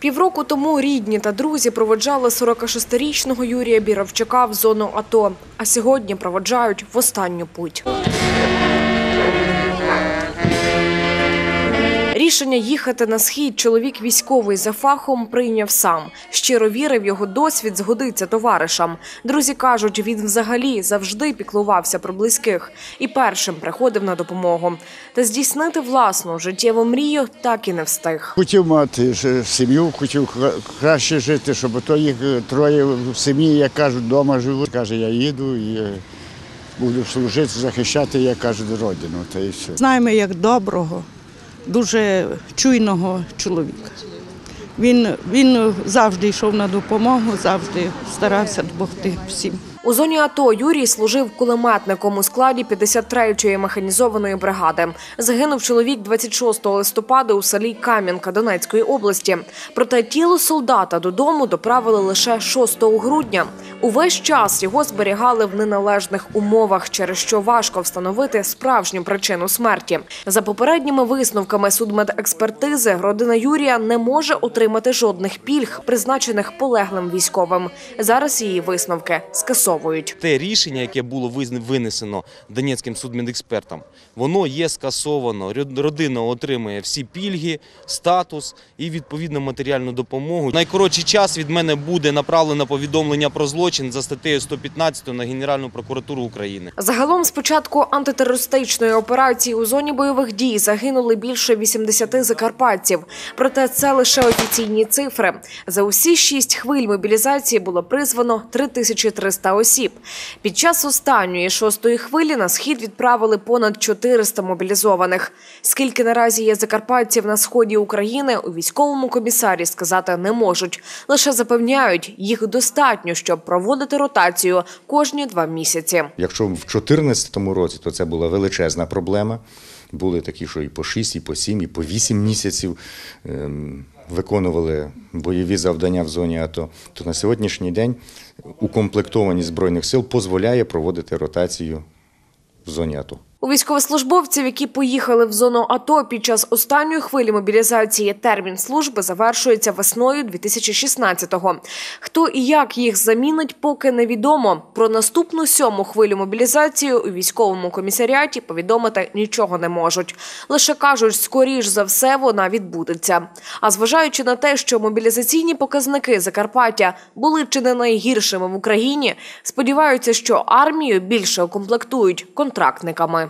Півроку тому рідні та друзі проводжали 46-річного Юрія Біравчака в зону АТО, а сьогодні проводжають в останню путь. Рішення їхати на схід чоловік військовий за фахом прийняв сам. Щиро вірив, його досвід згодиться товаришам. Друзі кажуть, він взагалі завжди піклувався про близьких і першим приходив на допомогу. Та здійснити власну життєву мрію так і не встиг. Хотів мати сім'ю, хотів краще жити, щоб то їх е, троє в сім'ї, як кажуть, вдома живуть. Каже, я їду і е, буду служити, захищати, як кажуть, родину. Та і все. Знаємо як доброго, дуже чуйного чоловіка. Він, він завжди йшов на допомогу, завжди старався допомогти всім. У зоні АТО Юрій служив кулеметником у складі 53-ї механізованої бригади. Загинув чоловік 26 листопада у селі Кам'янка Донецької області. Проте тіло солдата додому доправили лише 6 грудня. Увесь час його зберігали в неналежних умовах, через що важко встановити справжню причину смерті. За попередніми висновками судмедекспертизи, родина Юрія не може отримати жодних пільг, призначених полеглим військовим. Зараз її висновки скасовують. те рішення, яке було винесено Донецьким судмедекспертом, воно є скасовано. Род- Родина отримує всі пільги, статус і відповідну матеріальну допомогу. Найкоротший час від мене буде направлено повідомлення про злочин за статтею 115 на Генеральну прокуратуру України. Загалом з початку антитерористичної операції у зоні бойових дій загинули більше 80 закарпатців. Проте це лише офіційні цифри. За усі шість хвиль мобілізації було призвано 3300 осіб. Під час останньої шостої хвилі на схід відправили понад 400 мобілізованих. Скільки наразі є закарпатців на сході України, у військовому комісарі сказати не можуть. Лише запевняють, їх достатньо, щоб проводити ротацію кожні два місяці. Якщо в 2014 році, то це була величезна проблема. Були такі, що і по 6, і по 7, і по 8 місяців ем, виконували бойові завдання в зоні АТО. То на сьогоднішній день укомплектованість Збройних сил дозволяє проводити ротацію в зоні АТО. У військовослужбовців, які поїхали в зону АТО під час останньої хвилі мобілізації, термін служби завершується весною 2016-го. Хто і як їх замінить, поки невідомо. Про наступну сьому хвилю мобілізації у військовому комісаріаті повідомити нічого не можуть. Лише кажуть, скоріш за все вона відбудеться. А зважаючи на те, що мобілізаційні показники Закарпаття були чи не найгіршими в Україні, сподіваються, що армію більше укомплектують контрактниками.